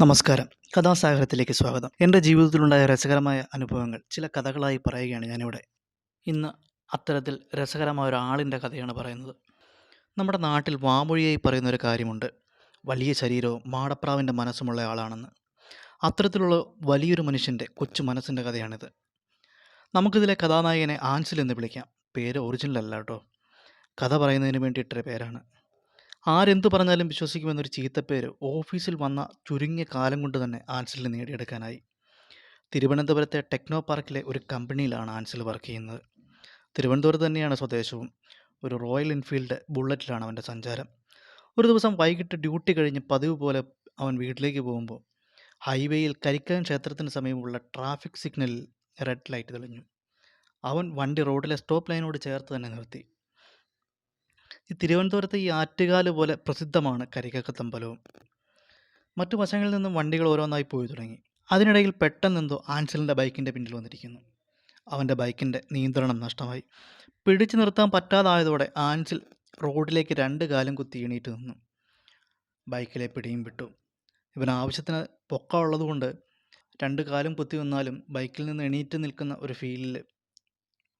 നമസ്കാരം. കഥാസാഗരത്തിലേക്ക് സ്വാഗതം. എന്റെ ജീവിതത്തിലുണ്ടായ രസകരമായ അനുഭവങ്ങൾ ചില കഥകളായി പറയുകയാണ് ഞാനിവിടെ. ഇന്ന് അത്തരത്തിൽ രസകരമായ ഒരാളിന്റെ കഥയാണ് പറയുന്നത്. നമ്മുടെ നാട്ടിൽ വാമൊഴിയായി പറയുന്ന ഒരു കാര്യമുണ്ട്. വലിയ ശരീരവും മാടപ്രാവിന്റെ മനസ്സുമുള്ള ആളാണെന്ന്. അത്തരത്തിലുള്ള വലിയൊരു മനുഷ്യന്റെ കൊച്ചു മനസ്സിന്റെ കഥയാണിത്. നമുക്കിതിലെ കഥാനായകനെ ആൻസിൽ എന്ന് വിളിക്കാം. പേര് ഒറിജിനൽ അല്ല കേട്ടോ. കഥ പറയുന്നതിന് വേണ്ടിയിട്ടൊരു പേരാണ്. ആരെന്തു പറഞ്ഞാലും വിശ്വസിക്കുമെന്നൊരു ചീത്തപ്പേര് ഓഫീസിൽ വന്ന ചുരുങ്ങിയ കാലം കൊണ്ട് തന്നെ ആൻസലിന് നേടിയെടുക്കാനായി. തിരുവനന്തപുരത്തെ ടെക്നോ പാർക്കിലെ ഒരു കമ്പനിയിലാണ് ആൻസൽ വർക്ക് ചെയ്യുന്നത്. തിരുവനന്തപുരത്ത് തന്നെയാണ് സ്വദേശവും. ഒരു റോയൽ എൻഫീൽഡ് ബുള്ളറ്റിലാണ് അവന്റെ സഞ്ചാരം. ഒരു ദിവസം വൈകിട്ട് ഡ്യൂട്ടി കഴിഞ്ഞ് പതിവ് പോലെ അവൻ വീട്ടിലേക്ക് പോകുമ്പോൾ ഹൈവേയിൽ കരിക്കൻ ക്ഷേത്രത്തിന് സമീപമുള്ള ട്രാഫിക് സിഗ്നലിൽ റെഡ് ലൈറ്റ് തെളിഞ്ഞു. അവൻ വണ്ടി റോഡിലെ സ്റ്റോപ്പ് ലൈനോട് ചേർത്ത് തന്നെ നിർത്തി. ഈ തിരുവനന്തപുരത്തെ ഈ ആറ്റുകാൽ പോലെ പ്രസിദ്ധമാണ് കരിക്കക്കത്തമ്പലവും മറ്റു വശങ്ങളിൽ നിന്നും വണ്ടികൾ ഓരോന്നായി പോയി തുടങ്ങി. അതിനിടയിൽ പെട്ടെന്നെന്തോ ആൻസലിന്റെ ബൈക്കിന്റെ പിന്നിൽ വന്നിരിക്കുന്നു. അവന്റെ ബൈക്കിന്റെ നിയന്ത്രണം നഷ്ടമായി. പിടിച്ചു നിർത്താൻ പറ്റാതായതോടെ ആൻസിൽ റോഡിലേക്ക് രണ്ട് കാലും കുത്തി എണീറ്റ് നിന്നു. ബൈക്കിലെ പിടിയും വിട്ടു. ഇവൻ ആവശ്യത്തിന് പൊക്കമുള്ളതുകൊണ്ട് രണ്ട് കാലും കുത്തി വന്നാലും ബൈക്കിൽ നിന്ന് എണീറ്റ് നിൽക്കുന്ന ഒരു ഫീലിൽ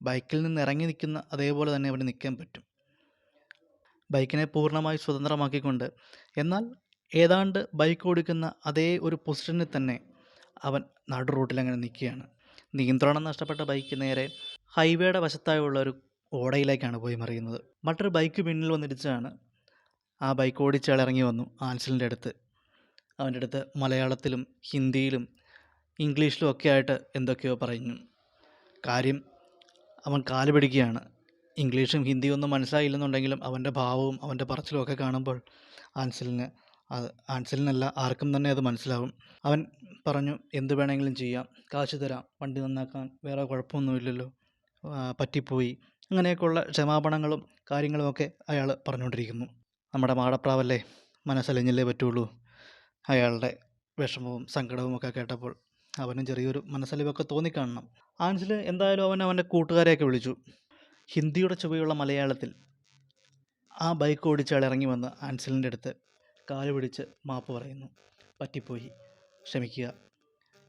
ബൈക്കിൽ നിന്ന് ഇറങ്ങി നിൽക്കുന്ന അതേപോലെ തന്നെ അവന് നിൽക്കാൻ പറ്റും. ബൈക്കിനെ പൂർണമായി സ്വതന്ത്രമാക്കിക്കൊണ്ട്. എന്നാൽ ഏതാണ്ട് ബൈക്ക് ഓടിക്കുന്ന അതേ ഒരു പൊസിഷനിൽ തന്നെ അവൻ നടു റൂട്ടിൽ അങ്ങനെ നിൽക്കുകയാണ്. നിയന്ത്രണം നഷ്ടപ്പെട്ട ബൈക്ക് നേരെ ഹൈവേയുടെ വശത്തായുള്ള ഒരു ഓടയിലേക്കാണ് പോയി മറിയുന്നത്. മറ്റൊരു ബൈക്ക് പിന്നിൽ വന്നിടിച്ചാണ് ആ ബൈക്ക് ഓടിച്ചയാൾ ഇറങ്ങി വന്നു ആൻസലിന്റെ അടുത്ത്. അവന്റെ അടുത്ത് മലയാളത്തിലും ഹിന്ദിയിലും ഇംഗ്ലീഷിലും ഒക്കെ ആയിട്ട് എന്തൊക്കെയോ പറഞ്ഞു കാര്യം അവൻ കാൽ പിടിക്കുകയാണ്. ഇംഗ്ലീഷും ഹിന്ദിയും ഒന്നും മനസ്സിലായില്ലെന്നുണ്ടെങ്കിലും അവന്റെ ഭാവവും അവന്റെ പറച്ചിലും ഒക്കെ കാണുമ്പോൾ ആൻസലിന് അത് ആൻസലിനല്ല ആർക്കും തന്നെ അത് മനസ്സിലാവും. അവൻ പറഞ്ഞു എന്ത് വേണമെങ്കിലും ചെയ്യാം. കാശ് തരാം. വണ്ടി നന്നാക്കാൻ വേറെ കുഴപ്പമൊന്നുമില്ലല്ലോ. പറ്റിപ്പോയി. അങ്ങനെയൊക്കെയുള്ള ക്ഷമാപണങ്ങളും കാര്യങ്ങളുമൊക്കെ അയാൾ പറഞ്ഞുകൊണ്ടിരിക്കുന്നു. നമ്മുടെ മാടപ്രാവല്ലേ? മനസ്സലിഞ്ഞല്ലേ പറ്റുള്ളൂ? അയാളുടെ വിഷമവും സങ്കടവും ഒക്കെ കേട്ടപ്പോൾ അവനും ചെറിയൊരു മനസ്സലിവൊക്കെ തോന്നിക്കാണണം. ആൻസിൽ എന്തായാലും അവൻ അവന്റെ കൂട്ടുകാരെയൊക്കെ വിളിച്ചു. ഹിന്ദിയുടെ ചുവയുള്ള മലയാളത്തിൽ ആ ബൈക്ക് ഓടിച്ചയാൾ ഇറങ്ങി വന്ന് ആൻസലിന്റെ അടുത്ത് കാൽ പിടിച്ച് മാപ്പ് പറയുന്നു. പറ്റിപ്പോയി. ക്ഷമിക്കുക.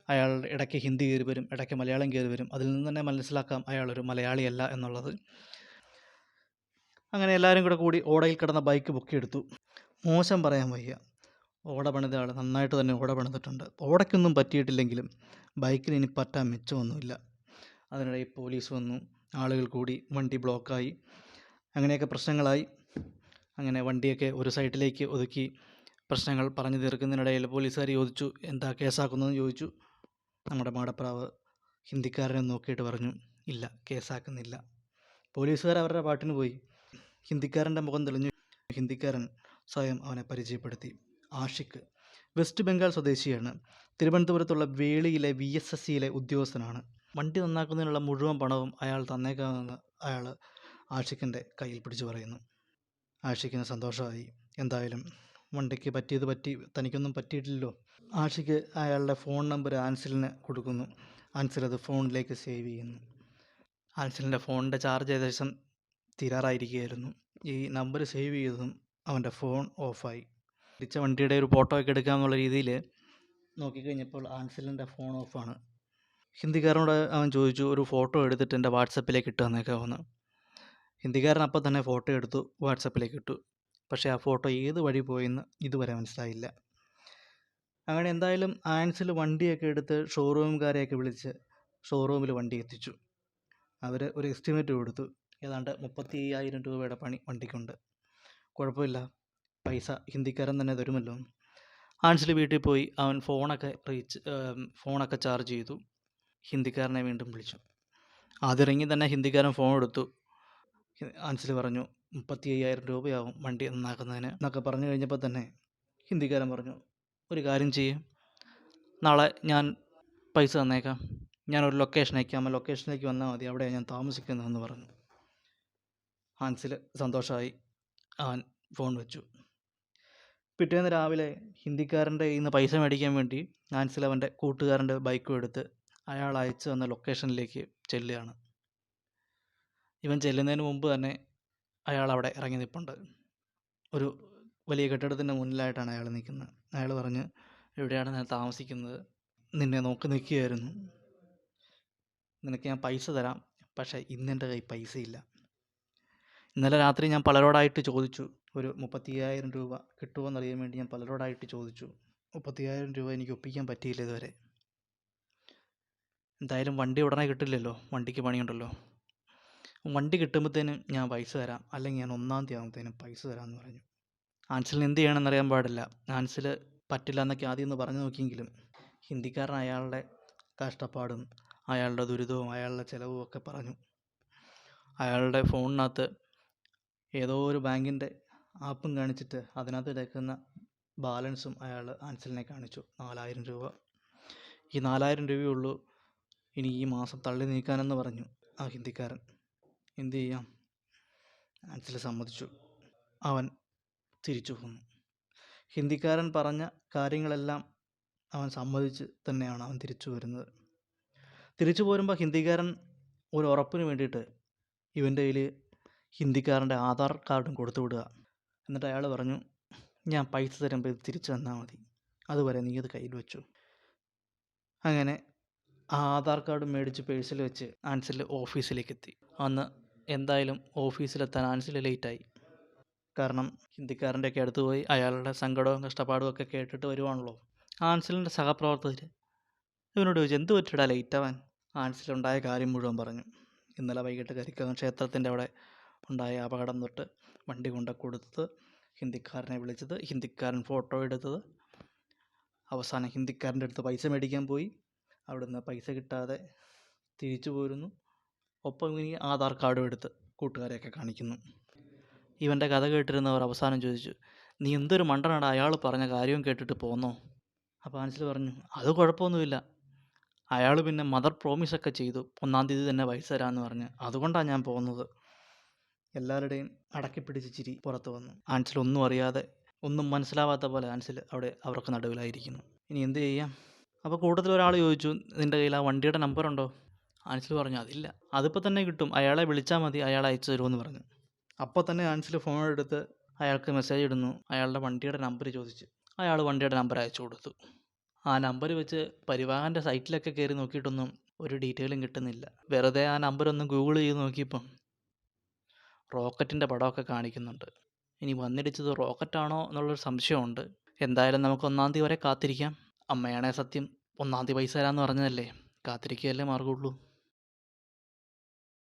അയാളുടെ ഇടയ്ക്ക് ഹിന്ദി കയറി വരും ഇടയ്ക്ക് മലയാളം കയറി വരും. അതിൽ നിന്ന് തന്നെ മനസ്സിലാക്കാം അയാളൊരു മലയാളിയല്ല എന്നുള്ളത്. അങ്ങനെ എല്ലാവരും കൂടെ കൂടി ഓടയിൽ കിടന്ന ബൈക്ക് ബുക്ക് എടുത്തു മോശം പറയാൻ വയ്യ. ഓട പണിത ആൾ നന്നായിട്ട് തന്നെ ഓട പണിതിട്ടുണ്ട്. ഓടയ്ക്കൊന്നും പറ്റിയിട്ടില്ലെങ്കിലും ബൈക്കിന് ഇനി പറ്റാൻ മെച്ചമൊന്നുമില്ല. അതിനിടയിൽ പോലീസ് വന്നു. ആളുകൾ കൂടി വണ്ടി ബ്ലോക്കായി. അങ്ങനെയൊക്കെ പ്രശ്നങ്ങളായി. അങ്ങനെ വണ്ടിയൊക്കെ ഒരു സൈഡിലേക്ക് ഒതുക്കി പ്രശ്നങ്ങൾ പറഞ്ഞു തീർക്കുന്നതിനിടയിൽ പോലീസുകാർ ചോദിച്ചു എന്താ കേസാക്കുന്നതെന്ന് ചോദിച്ചു. നമ്മുടെ മാടപ്രാവ് ഹിന്ദിക്കാരനെ നോക്കിയിട്ട് പറഞ്ഞു ഇല്ല കേസാക്കുന്നില്ല. പോലീസുകാർ അവരുടെ പാട്ടിന് പോയി. ഹിന്ദിക്കാരന്റെ മുഖം തെളിഞ്ഞു. ഹിന്ദിക്കാരൻ സ്വയം അവനെ പരിചയപ്പെടുത്തി. ആഷിഖ് വെസ്റ്റ് ബംഗാൾ സ്വദേശിയാണ്. തിരുവനന്തപുരത്തുള്ള വേളിയിലെ വി എസ് എസ് സിയിലെ ഉദ്യോഗസ്ഥനാണ്. വണ്ടി നന്നാക്കുന്നതിനുള്ള മുഴുവൻ പണവും അയാൾ തന്നേക്കാമെന്ന് അയാൾ ആഷിഖിന്റെ കയ്യിൽ പിടിച്ചു പറയുന്നു. ആഷിഖിന് സന്തോഷമായി. എന്തായാലും വണ്ടിക്ക് പറ്റിയത് പറ്റി തനിക്കൊന്നും പറ്റിയിട്ടില്ലല്ലോ. ആഷിഖ് അയാളുടെ ഫോൺ നമ്പർ ആൻസിലിന് കൊടുക്കുന്നു. ആൻസിൽ അത് ഫോണിലേക്ക് സേവ് ചെയ്യുന്നു. ആൻസിലിന്റെ ഫോണിന്റെ ചാർജ് ഏകദേശം തീരാറായിരിക്കുകയായിരുന്നു. ഈ നമ്പർ സേവ് ചെയ്തതും അവന്റെ ഫോൺ ഓഫായി. തിരിച്ച വണ്ടിയുടെ ഒരു ഫോട്ടോ ഒക്കെ എടുക്കാമെന്നുള്ള രീതിയിൽ നോക്കിക്കഴിഞ്ഞപ്പോൾ ആൻസിലിന്റെ ഫോൺ ഓഫാണ്. ഹിന്ദിക്കാരനോട് അവൻ ചോദിച്ചു ഒരു ഫോട്ടോ എടുത്തിട്ട് എന്റെ വാട്സപ്പിലേക്ക് ഇട്ട് തന്നേക്കാമെന്ന് ഹിന്ദിക്കാരൻ അപ്പം തന്നെ ഫോട്ടോ എടുത്തു വാട്സപ്പിലേക്ക് ഇട്ടു. പക്ഷേ ആ ഫോട്ടോ ഏത് വഴി പോയെന്ന് ഇതുവരെ മനസ്സിലായില്ല. അങ്ങനെ എന്തായാലും ആൻസിൽ വണ്ടിയൊക്കെ എടുത്ത് ഷോറൂമുകാരെയൊക്കെ വിളിച്ച് ഷോറൂമിൽ വണ്ടി എത്തിച്ചു. അവർ ഒരു എസ്റ്റിമേറ്റ് കൊടുത്തു ഏതാണ്ട് മുപ്പത്തി അയ്യായിരം രൂപയുടെ പണി വണ്ടിക്കുണ്ട്. കുഴപ്പമില്ല പൈസ ഹിന്ദിക്കാരൻ തന്നെ തരുമല്ലോ. ആൻസിൽ വീട്ടിൽ പോയി അവൻ ഫോണൊക്കെ റീച്ച് ഫോണൊക്കെ ചാർജ് ചെയ്തു. ഹിന്ദിക്കാരനെ വീണ്ടും വിളിച്ചു. അതിറങ്ങി തന്നെ ഹിന്ദിക്കാരൻ ഫോൺ എടുത്തു. ആൻസിൽ പറഞ്ഞു മുപ്പത്തി അയ്യായിരം രൂപയാവും വണ്ടി നന്നാക്കുന്നതിന് എന്നൊക്കെ പറഞ്ഞു കഴിഞ്ഞപ്പോൾ തന്നെ ഹിന്ദിക്കാരൻ പറഞ്ഞു ഒരു കാര്യം ചെയ്യും. നാളെ ഞാൻ പൈസ തന്നേക്കാം. ഞാനൊരു ലൊക്കേഷൻ അയക്കാം. ആ ലൊക്കേഷനിലേക്ക് വന്നാൽ മതി. അവിടെ ഞാൻ താമസിക്കുന്നതെന്ന് പറഞ്ഞു. ഹാൻസിൽ സന്തോഷമായി അവൻ ഫോൺ വെച്ചു. പിറ്റേന്ന് രാവിലെ ഹിന്ദിക്കാരന്റെ ഇന്ന് പൈസ മേടിക്കാൻ വേണ്ടി ഹാൻസിൽ അവന്റെ കൂട്ടുകാരന്റെ ബൈക്കും എടുത്ത് അയാൾ അയച്ചു തന്ന ലൊക്കേഷനിലേക്ക് ചെല്ലുകയാണ്. ഇവൻ ചെല്ലുന്നതിന് മുമ്പ് തന്നെ അയാൾ അവിടെ ഇറങ്ങി നിൽപ്പുണ്ട് ഒരു വലിയ കെട്ടിടത്തിന്റെ മുന്നിലായിട്ടാണ് അയാൾ നിൽക്കുന്നത്. അയാൾ പറഞ്ഞ് എവിടെയാണ് ഞാൻ താമസിക്കുന്നത്? നിന്നെ നോക്കി നിൽക്കുകയായിരുന്നു. നിനക്ക് ഞാൻ പൈസ തരാം പക്ഷേ ഇന്നെന്റെ കൈ പൈസയില്ല. ഇന്നലെ രാത്രി ഞാൻ പലരോടായിട്ട് ചോദിച്ചു ഒരു മുപ്പത്തിയ്യായിരം രൂപ കിട്ടുമോ എന്നറിയാൻ വേണ്ടി ഞാൻ പലരോടായിട്ട് ചോദിച്ചു. മുപ്പത്തിയ്യായിരം രൂപ എനിക്ക് ഒപ്പിക്കാൻ പറ്റിയില്ല ഇതുവരെ. എന്തായാലും വണ്ടി ഉടനെ കിട്ടില്ലല്ലോ. വണ്ടിക്ക് പണിയുണ്ടല്ലോ. വണ്ടി കിട്ടുമ്പോഴത്തേനും ഞാൻ പൈസ തരാം. അല്ലെങ്കിൽ ഞാൻ ഒന്നാം തീയതി ആകുമ്പോഴത്തേനും പൈസ തരാമെന്ന് പറഞ്ഞു. ആൻസിലിന് എന്ത് ചെയ്യണമെന്ന് അറിയാൻ പാടില്ല. ആൻസിൽ പറ്റില്ല എന്നൊക്കെ ആദ്യം ഒന്ന് പറഞ്ഞു നോക്കിയെങ്കിലും ഹിന്ദിക്കാരൻ അയാളുടെ കഷ്ടപ്പാടും അയാളുടെ ദുരിതവും അയാളുടെ ചിലവും ഒക്കെ പറഞ്ഞു. അയാളുടെ ഫോണിനകത്ത് ഏതോ ഒരു ബാങ്കിന്റെ ആപ്പും കാണിച്ചിട്ട് അതിനകത്ത് കിടക്കുന്ന ബാലൻസും അയാൾ ആൻസലിനെ കാണിച്ചു. നാലായിരം രൂപ. ഈ നാലായിരം രൂപയേ ഉള്ളൂ ഇനി ഈ മാസം തള്ളി നീക്കാനെന്ന് പറഞ്ഞു ആ ഹിന്ദിക്കാരൻ. എന്ത് ചെയ്യാം? ആൻസൽ സമ്മതിച്ചു. അവൻ തിരിച്ചു പോന്നു. ഹിന്ദിക്കാരൻ പറഞ്ഞ കാര്യങ്ങളെല്ലാം അവൻ സമ്മതിച്ച് തന്നെയാണ് അവൻ തിരിച്ചു വരുന്നത്. തിരിച്ചു പോരുമ്പോൾ ഹിന്ദിക്കാരൻ ഒരു ഉറപ്പിന് വേണ്ടിയിട്ട് ഇവന്റെ കയ്യിൽ ഹിന്ദിക്കാരന്റെ ആധാർ കാർഡും കൊടുത്തു വിടുക. എന്നിട്ട് അയാൾ പറഞ്ഞു ഞാൻ പൈസ തരുമ്പോൾ ഇത് തിരിച്ചു തന്നാൽ മതി. അതുവരെ നീ അത് കയ്യിൽ വെച്ചു. അങ്ങനെ ആധാർ കാർഡ് മേടിച്ച് പേഴ്സിൽ വെച്ച് ആൻസിൽ ഓഫീസിലേക്ക് എത്തി അന്ന് എന്തായാലും ഓഫീസിലെത്താൻ ആൻസിൽ ലേറ്റായി. കാരണം ഹിന്ദിക്കാരന്റെ ഒക്കെ അടുത്ത് പോയി അയാളുടെ സങ്കടവും കഷ്ടപ്പാടും ഒക്കെ കേട്ടിട്ട് വരുവാണല്ലോ. ആൻസിലിന്റെ സഹപ്രവർത്തകർ ഇവനോട് ചോദിച്ചു എന്ത് പറ്റിയിടാ ലേറ്റാവാൻ? ആൻസിലുണ്ടായ കാര്യം മുഴുവൻ പറഞ്ഞു. ഇന്നലെ വൈകിട്ട് കരിക്കകം ക്ഷേത്രത്തിന്റെ അവിടെ ഉണ്ടായ അപകടം തൊട്ട് വണ്ടി കൊണ്ട കൊടുത്തത് ഹിന്ദിക്കാരനെ വിളിച്ചത് ഹിന്ദിക്കാരൻ ഫോട്ടോ എടുത്തത്. അവസാനം ഹിന്ദിക്കാരന്റെ അടുത്ത് പൈസ മേടിക്കാൻ പോയി. അവിടുന്ന് പൈസ കിട്ടാതെ തിരിച്ചു പോരുന്നു. ഒപ്പം ഇനി ആധാർ കാർഡും എടുത്ത് കൂട്ടുകാരെയൊക്കെ കാണിക്കുന്നു. ഇവന്റെ കഥ കേട്ടിരുന്നവർ അവസാനം ചോദിച്ചു നീ എന്തൊരു മണ്ടനാണ് അയാൾ പറഞ്ഞ കാര്യവും കേട്ടിട്ട് പോന്നോ? അപ്പോൾ ആൻസിൽ പറഞ്ഞു അത് കുഴപ്പമൊന്നുമില്ല. അയാൾ പിന്നെ മദർ പ്രോമിസൊക്കെ ചെയ്തു. ഒന്നാം തീയതി തന്നെ പൈസ തരാമെന്ന് പറഞ്ഞ്. അതുകൊണ്ടാണ് ഞാൻ പോകുന്നത് എല്ലാവരുടെയും അടക്കി പിടിച്ച് ചിരി പുറത്തു വന്നു. ആൻസിൽ ഒന്നും അറിയാതെ ഒന്നും മനസ്സിലാവാത്ത പോലെ ആൻസിൽ അവിടെ അവർക്ക് നടുവിലായിരിക്കുന്നു. ഇനി എന്ത് ചെയ്യാം? അപ്പോൾ കൂട്ടത്തിൽ ഒരാൾ ചോദിച്ചു നിന്റെ കയ്യിൽ ആ വണ്ടിയുടെ നമ്പർ ഉണ്ടോ? ആൻസിൽ പറഞ്ഞു അതില്ല. അതിപ്പോൾ തന്നെ കിട്ടും. അയാളെ വിളിച്ചാൽ മതി. അയാൾ അയച്ചു തരുമെന്ന് പറഞ്ഞു. അപ്പോൾ തന്നെ ആൻസിൽ ഫോൺ എടുത്ത് അയാൾക്ക് മെസ്സേജ് ഇടുന്നു. അയാളുടെ വണ്ടിയുടെ നമ്പർ ചോദിച്ച്. അയാൾ വണ്ടിയുടെ നമ്പർ അയച്ചു കൊടുത്തു. ആ നമ്പർ വെച്ച് പരിവാഹന്റെ സൈറ്റിലൊക്കെ കയറി നോക്കിയിട്ടൊന്നും ഒരു ഡീറ്റെയിലും കിട്ടുന്നില്ല. വെറുതെ ആ നമ്പർ ഒന്ന് ഗൂഗിൾ ചെയ്ത് നോക്കിയപ്പം റോക്കറ്റിന്റെ പടമൊക്കെ കാണിക്കുന്നുണ്ട്. ഇനി വന്നിടിച്ചത് റോക്കറ്റാണോ എന്നുള്ളൊരു സംശയമുണ്ട്. എന്തായാലും നമുക്ക് ഒന്നാം തീയതി വരെ കാത്തിരിക്കാം. അമ്മയാണേ സത്യം ഒന്നാം തീയതി പൈസ തരാമെന്ന് പറഞ്ഞതല്ലേ. കാത്തിരിക്കുകയല്ലേ മാർഗമുള്ളൂ